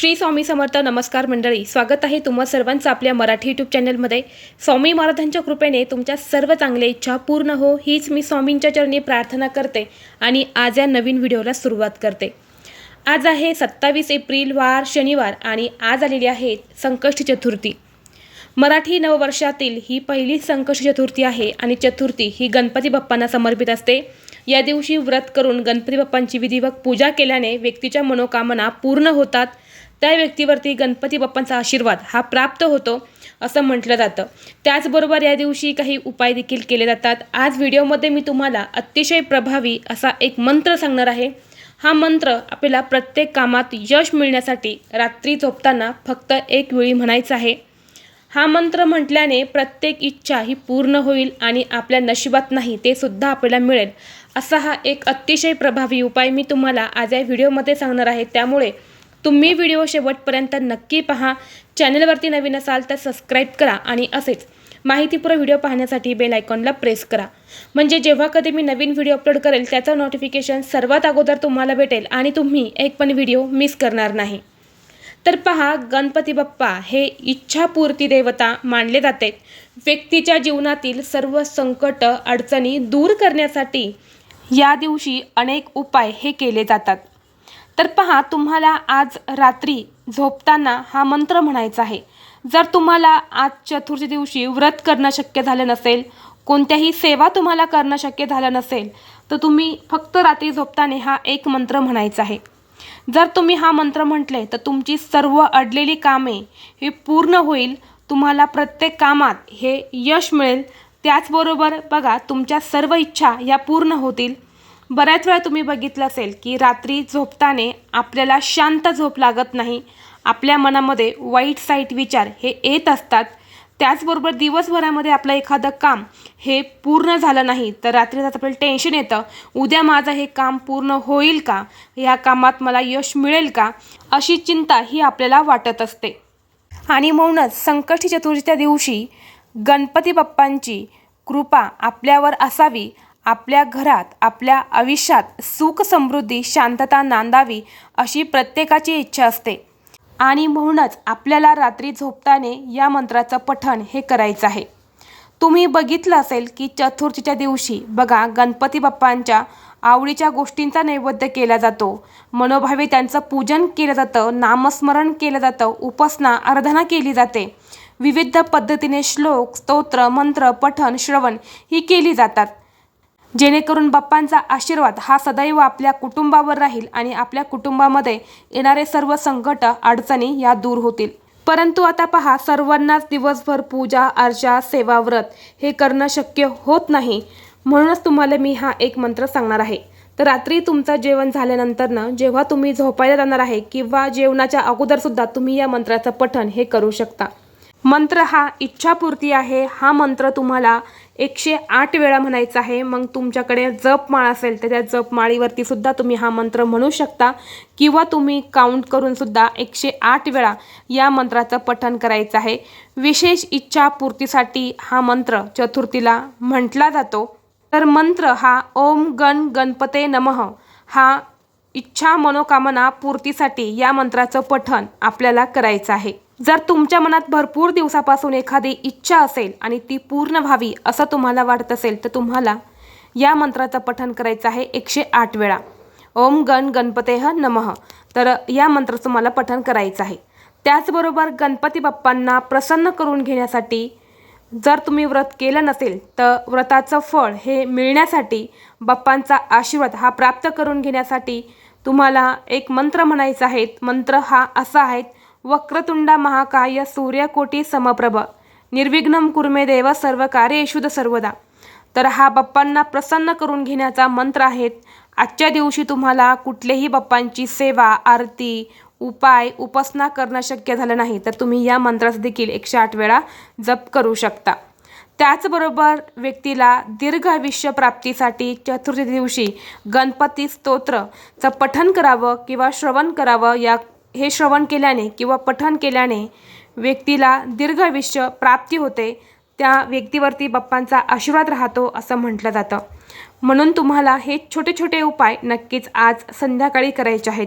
श्री स्वामी समर्थ नमस्कार मंडळी स्वागत आहे तुम्हा सर्वांचं आपल्या मराठी यूट्यूब चॅनलमध्ये स्वामी महाराजांच्या कृपेने तुमच्या सर्व चांगल्या इच्छा पूर्ण हो हीच मी स्वामींच्या चरणी प्रार्थना करते आणि आज या नवीन व्हिडिओला सुरुवात करते. आज आहे सत्तावीस एप्रिल वार शनिवार आणि आज आलेली आहे संकष्टी चतुर्थी. मराठी नववर्षातील ही पहिली संकष्टी चतुर्थी आहे आणि चतुर्थी ही गणपती बाप्पांना समर्पित असते. या दिवशी व्रत करून गणपती बाप्पांची विधिवत पूजा केल्याने व्यक्तीच्या मनोकामना पूर्ण होतात. त्या व्यक्तीवरती गणपती बाप्पांचा आशीर्वाद हा प्राप्त होतो असं म्हटलं जातं. त्याचबरोबर या दिवशी काही उपाय देखील केले जातात. आज व्हिडिओमध्ये मी तुम्हाला अतिशय प्रभावी असा एक मंत्र सांगणार आहे. हा मंत्र आपल्याला प्रत्येक कामात यश मिळण्यासाठी रात्री झोपताना फक्त एक वेळी म्हणायचा आहे. हा मंत्र म्हटल्याने प्रत्येक इच्छा ही पूर्ण होईल आणि आपल्या नशिबात नाही ते सुद्धा आपल्याला मिळेल. असा हा एक अतिशय प्रभावी उपाय मी तुम्हाला आज या व्हिडिओमध्ये सांगणार आहे. त्यामुळे तुम्ही व्हिडिओ शेवटपर्यंत नक्की पहा. चॅनलवरती नवीन असाल तर सबस्क्राईब करा आणि असेच माहितीपूर्ण व्हिडिओ पाहण्यासाठी बेल आयकॉनला प्रेस करा. म्हणजे जेव्हा कधी मी नवीन व्हिडिओ अपलोड करेल त्याचं नोटिफिकेशन सर्वात अगोदर तुम्हाला भेटेल आणि तुम्ही एक पण व्हिडिओ मिस करणार नाही. तर पहा गणपती बाप्पा हे इच्छापूर्ती देवता मानले जाते. व्यक्तीच्या जीवनातील सर्व संकट अडचणी दूर करण्यासाठी या दिवशी अनेक उपाय हे केले जातात. तर पहा तुम्हाला आज रात्री झोपताना हा मंत्र म्हणायचा आहे. जर तुम्हाला आज चतुर्थी दिवशी व्रत करणं शक्य झालं नसेल कोणत्याही सेवा तुम्हाला करणं शक्य झालं नसेल तर तुम्ही फक्त रात्री झोपताना हा एक मंत्र म्हणायचा आहे. जर तुम्ही हा मंत्र म्हटले तर तुमची सर्व अडलेली कामे ही पूर्ण होईल. तुम्हाला प्रत्येक कामात हे यश मिळेल. त्याचबरोबर बघा तुमच्या सर्व इच्छा या पूर्ण होतील. बऱ्याच वेळा तुम्ही बघितलं असेल की रात्री झोपताना आपल्याला शांत झोप लागत नाही. आपल्या मनामध्ये वाईट साईट विचार हे येत असतात. त्याचबरोबर दिवसभरामध्ये आपलं एखादं काम हे पूर्ण झालं नाही तर रात्री आपल्याला टेन्शन येतं. उद्या माझं हे काम पूर्ण होईल का? या कामात मला यश मिळेल का? अशी चिंता ही आपल्याला वाटत असते. आणि म्हणूनच संकष्टी चतुर्थीच्या दिवशी गणपती बाप्पांची कृपा आपल्यावर असावी. आपल्या घरात आपल्या आयुष्यात सुख समृद्धी शांतता नांदावी अशी प्रत्येकाची इच्छा असते. आणि म्हणूनच आपल्याला रात्री झोपताने या मंत्राचं पठण हे करायचं आहे. तुम्ही बघितलं असेल की चतुर्थीच्या दिवशी बघा गणपती बाप्पांच्या आवडीच्या गोष्टींचा नैवेद्य केला जातो. मनोभावे त्यांचं पूजन केलं जातं नामस्मरण केलं जातं उपासना आराधना केली जाते. विविध पद्धतीने श्लोक स्तोत्र मंत्र पठण श्रवण ही केली जातात. जेणेकरून बाप्पांचा आशीर्वाद हा सदैव आपल्या कुटुंबावर राहील आणि आपल्या कुटुंबामध्ये येणारे सर्व संकट अडचणी या दूर होतील. परंतु आता पहा सर्वांनाच दिवसभर पूजा अर्चा सेवा व्रत हे करणं शक्य होत नाही. म्हणूनच तुम्हाला मी हा एक मंत्र सांगणार आहे. तर रात्री तुमचं जेवण झाल्यानंतरनं जेव्हा तुम्ही झोपायला जाणार आहे किंवा जेवणाच्या अगोदरसुद्धा तुम्ही या मंत्राचं पठण हे करू शकता. मंत्र हा इच्छापूर्ती आहे. हा मंत्र तुम्हाला एकशे आठ वेळा म्हणायचा आहे. मग तुमच्याकडे जपमाळ असेल तर त्या जपमाळीवरती सुद्धा तुम्ही हा मंत्र म्हणू शकता. किंवा तुम्ही काउंट करून सुद्धा एकशे आठ वेळा या मंत्राचं पठण करायचं आहे. विशेष इच्छापूर्तीसाठी हा मंत्र चतुर्थीला म्हटला जातो. तर मंत्र हा ओम गण गणपते नमः हा इच्छा मनोकामना पूर्तीसाठी या मंत्राचं पठण आपल्याला करायचं आहे. जर तुमच्या मनात भरपूर दिवसापासून एखादी इच्छा असेल आणि ती पूर्ण व्हावी असं तुम्हाला वाटत असेल तर तुम्हाला या मंत्राचं पठण करायचं आहे एकशे आठ वेळा. ओम गण गणपतेह नमः. तर या मंत्राचं मला पठण करायचं आहे. त्याचबरोबर गणपती बाप्पांना प्रसन्न करून घेण्यासाठी जर तुम्ही व्रत केलं नसेल तर व्रताचं फळ हे मिळण्यासाठी बाप्पांचा आशीर्वाद हा प्राप्त करून घेण्यासाठी तुम्हाला एक मंत्र म्हणायचा आहे. मंत्र हा असा आहे वक्रतुंडा महाकाय सूर्यकोटी समप्रभ निर्विघ्न कुर्मे देव सर्व कार्येषुद सर्वदा. तर हा बाप्पांना प्रसन्न करून घेण्याचा मंत्र आहेत आजच्या दिवशी तुम्हाला कुठलेही बाप्पांची सेवा आरती उपाय उपासना करणं शक्य झालं नाही तर तुम्ही या मंत्रास देखील एकशे आठ वेळा जप करू शकता. त्याचबरोबर व्यक्तीला दीर्घ आयुष्य प्राप्तीसाठी चतुर्थी दिवशी गणपती स्तोत्रचं पठन करावं किंवा श्रवण करावं या हे श्रवण केल्याने किंवा पठन केल्याने व्यक्तीला दीर्घ आयुष्य प्राप्ती होते त्या व्यक्तीवरती बाप्पांचा आशीर्वाद राहतो असं म्हटलं जातं. म्हणून तुम्हाला हे छोटे छोटे उपाय नक्कीच आज संध्याकाळी करायचे आहेत.